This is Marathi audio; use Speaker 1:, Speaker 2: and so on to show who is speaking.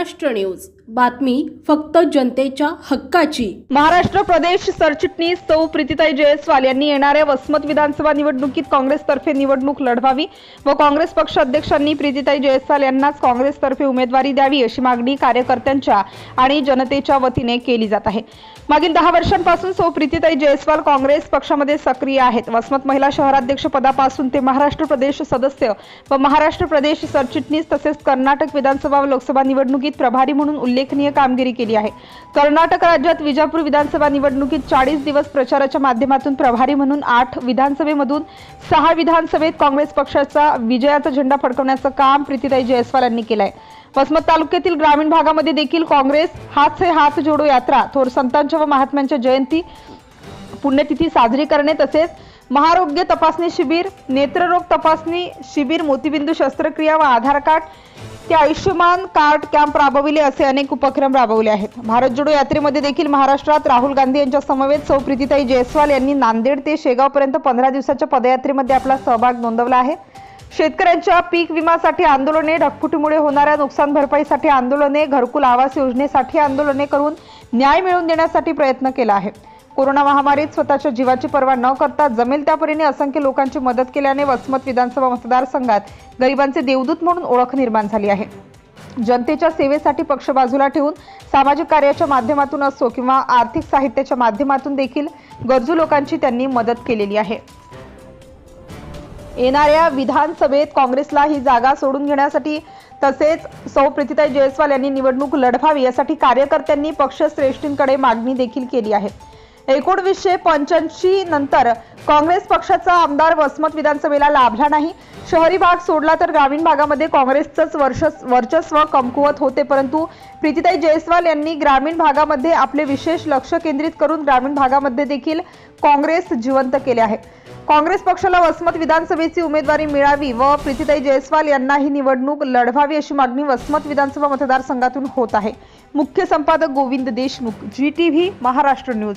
Speaker 1: महाराष्ट्र न्यूज. बातमी फक्त जनतेच्या हक्काची.
Speaker 2: महाराष्ट्र प्रदेश सरचिटणीस सौ प्रीतिताई जयस्वाल यांनी येणाऱ्या वसमत विधानसभा निवडणुकीत काँग्रेसतर्फे निवडणूक लढवावी व काँग्रेस पक्ष अध्यक्षांनी प्रीतिताई जयस्वाल यांनाच काँग्रेसतर्फे उमेदवारी द्यावी अशी मागणी कार्यकर्त्यांच्या आणि जनतेच्या वतीने केली जात आहे. मागील दहा वर्षांपासून सौ प्रीतिताई जयस्वाल काँग्रेस पक्षामध्ये सक्रिय आहेत. वसमत महिला शहराध्यक्ष पदापासून ते महाराष्ट्र प्रदेश सदस्य व महाराष्ट्र प्रदेश सरचिटणीस तसेच कर्नाटक विधानसभा व लोकसभा निवडणुकीत प्रभारी म्हणून उल्लेखनीय कामगिरी केली आहे. कर्नाटक राज्यात विजापूर विधानसभा निवडणुकीत चाळीस दिवस प्रचाराच्या माध्यमातून प्रभारी म्हणून आठ विधानसभेमधून सहा विधानसभेत काँग्रेस पक्षाचा विजयाचा झेंडा फडकवण्याचं काम प्रीतीताई जयस्वाल यांनी केलं आहे वसमत तालुक्यातील ग्रामीण भागामध्ये देखील काँग्रेस हात से हात जोडो यात्रा थोर संतांच्या व महात्म्यांच्या जयंती पुण्यतिथी साजरी करणे तसेच महारोग्य तपासणी शिबिर नेत्ररोग तपासणी शिबिर मोतीबिंदू शस्त्रक्रिया व आधार कार्ड ते आयुष्यमान कार्ड कॅम्प राबविले असे अनेक उपक्रम राबवले आहेत. भारत जोडो यात्रेमध्ये देखील महाराष्ट्रात राहुल गांधी यांच्या समवेत सौ प्रीतीताई जयस्वाल यांनी नांदेड ते शेगावपर्यंत पंधरा दिवसाच्या पदयात्रेमध्ये आपला सहभाग नोंदवला आहे. शेतकऱ्यांच्या पीक विमासाठी आंदोलने ढगफुटीमुळे होणाऱ्या नुकसान भरपाईसाठी आंदोलने घरकुल आवास योजनेसाठी आंदोलने करून न्याय मिळवून देण्यासाठी प्रयत्न केला आहे. कोरोना महामारीत स्वतःच्या जीवाची पर्वा न करता जमेल त्या परीने असंख्य लोकांची मदत केल्याने वसमत विधानसभा मतदारसंघात गरिबांचे देवदूत म्हणून ओळख निर्माण झाली आहे. जनतेच्या सेवेसाठी पक्ष बाजूला ठेवून सामाजिक कार्याच्या माध्यमातून असो किंवा आर्थिक साहित्याच्या माध्यमातून देखील गरजू लोकांची त्यांनी मदत केलेली आहे. येणाऱ्या विधानसभेत काँग्रेसला ही जागा सोडून घेण्यासाठी तसेच सौ प्रीतीताई जयस्वाल यांनी निवडणूक लढवावी यासाठी कार्यकर्त्यांनी पक्षश्रेष्ठींकडे मागणी देखील केली आहे. एकोणवीसशे पंच्याऐंशी नंतर काँग्रेस पक्षाचा आमदार वसमत विधानसभेला लाभला नाही. शहरी भाग सोडला तर ग्रामीण भागामध्ये काँग्रेसचंच वर्ष वर्चस्व कमकुवत होते परंतु प्रीतीताई जयस्वाल यांनी ग्रामीण भागामध्ये आपले विशेष लक्ष केंद्रित करून ग्रामीण भागामध्ये देखील काँग्रेस जिवंत केले आहे. काँग्रेस पक्षाला वसमत विधानसभेची उमेदवारी मिळावी व प्रीतीताई जयस्वाल यांना ही निवडणूक लढवावी अशी मागणी वसमत विधानसभा मतदारसंघातून होत आहे. मुख्य संपादक Govind Deshmukh G T V Maharashtra news.